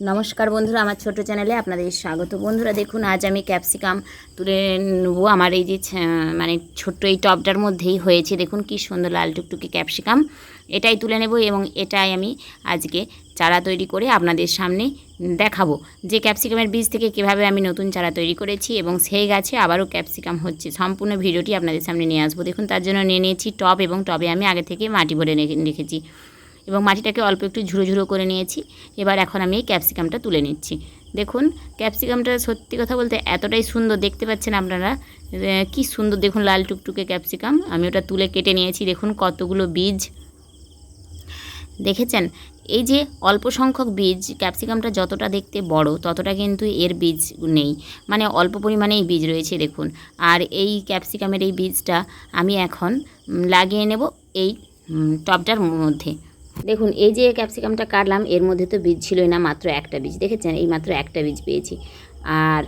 নমস্কার বন্ধুরা, আমার ছোট চ্যানেলে আপনাদের স্বাগত। বন্ধুরা, দেখুন, আজ আমি ক্যাপসিকাম তুলে নেব। আমার এই যে মানে ছোট্ট এই টবটার মধ্যেই হয়েছে। দেখুন, কি সুন্দর লাল টুকটুকি ক্যাপসিকাম। এটাই তুলে নেব এবং এটাই আমি আজকে চারা তৈরি করে আপনাদের সামনে দেখাবো। যে ক্যাপসিকামের বীজ থেকে কীভাবে আমি নতুন চারা তৈরি করেছি এবং সেই গাছে আবারও ক্যাপসিকাম হচ্ছে, সম্পূর্ণ ভিডিওটি আপনাদের সামনে নিয়ে আসব। দেখুন, তার জন্য নিয়ে নিয়েছি টব এবং টবে আমি আগে থেকে মাটি ভরে রেখেছি। এবং মাটিটাকে অল্প একটু ঝুড়ো ঝুড়ো করে নিয়েছি। এবার এখন আমি এই ক্যাপসিকামটা তুলে নিচ্ছি। দেখুন, ক্যাপসিকামটা সত্যি কথা বলতে এতটাই সুন্দর দেখতে পাচ্ছেন আপনারা। কি সুন্দর দেখুন লাল টুকটুকে ক্যাপসিকাম। আমি ওটা তুলে কেটে নিয়েছি, দেখুন কতগুলো বীজ। দেখেছেন? এই যে অল্প সংখ্যক বীজ, ক্যাপসিকামটা যতটা দেখতে বড়, ততটা কিন্তু এর বীজ নেই। মানে অল্প পরিমাণেই বীজ রয়েছে, দেখুন। আর এই ক্যাপসিকামের এই বীজটা আমি এখন লাগিয়ে নেব এই টবটার মধ্যে। দেখুন, এই যে ক্যাপসিকামটা কাটলাম, এর মধ্যে তো বীজ ছিলই না, মাত্র একটা বীজ, দেখেছেন? এই মাত্র একটা বীজ পেয়েছি। আর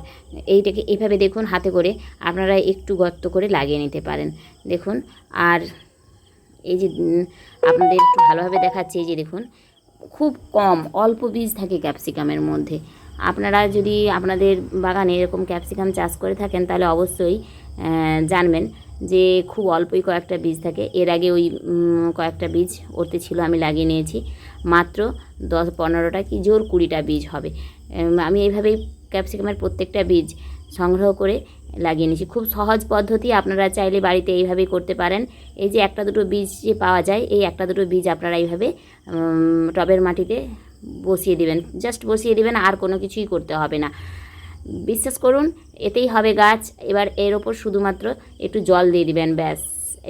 এইটাকে এইভাবে দেখুন, হাতে করে আপনারা একটু গর্ত করে লাগিয়ে নিতে পারেন। দেখুন, আর এই যে আপনাদের একটু ভালোভাবে দেখাচ্ছি, এই যে দেখুন, খুব কম, অল্প বীজ থাকে ক্যাপসিকামের মধ্যে। আপনারা যদি আপনাদের বাগানে এরকম ক্যাপসিকাম চাষ করে থাকেন, তাহলে অবশ্যই জানবেন যে খুব অল্পই কয়েকটা বীজ থাকে। এর আগে ওই কয়েকটা বীজ ওতে ছিল, আমি লাগিয়ে নিয়েছি। মাত্র দশ, পনেরোটা কি জোর কুড়িটা বীজ হবে। আমি এইভাবেই ক্যাপসিকামের প্রত্যেকটা বীজ সংগ্রহ করে লাগিয়ে নিয়েছি। খুব সহজ পদ্ধতি, আপনারা চাইলে বাড়িতে এইভাবেই করতে পারেন। এই যে একটা দুটো বীজ যে পাওয়া যায়, এই একটা দুটো বীজ আপনারা এইভাবে টবের মাটিতে বসিয়ে দেবেন। জাস্ট বসিয়ে দেবেন, আর কোনো কিছুই করতে হবে না। বিশ্বাস করুন, এতেই হবে গাছ। এবার এর ওপর শুধুমাত্র একটু জল দিয়ে দিবেন, ব্যাস।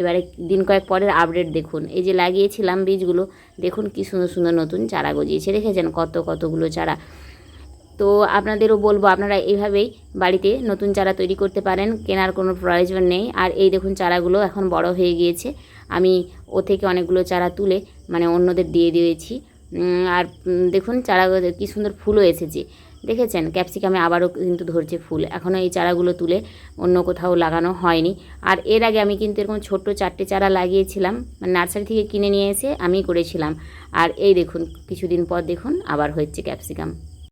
এবারে দিন কয়েক পরের আপডেট দেখুন। এই যে লাগিয়েছিলাম বীজগুলো, দেখুন কি সুন্দর সুন্দর নতুন চারা গজিয়েছে। দেখেছেন কত কতগুলো চারা। তো আপনাদেরও বলব, আপনারা এইভাবেই বাড়িতে নতুন চারা তৈরি করতে পারেন, কেনার কোনো প্রয়োজন নেই। আর এই দেখুন চারাগুলো এখন বড় হয়ে গিয়েছে। আমি ও থেকে অনেকগুলো চারা তুলে মানে অন্যদের দিয়ে দিয়েছি। আর দেখুন চারা কী সুন্দর ফুলও এসেছে। দেখেছেন? ক্যাপসিকামে আবারও কিন্তু ধরছে ফুল। এখনও এই চারাগুলো তুলে অন্য কোথাও লাগানো হয়নি। আর এর আগে আমি কিন্তু এরকম ছোট্ট চারটে চারা লাগিয়েছিলাম মানে নার্সারি থেকে কিনে নিয়ে এসে আমি করেছিলাম। আর এই দেখুন, কিছুদিন পর দেখুন, আবার হচ্ছে ক্যাপসিকাম।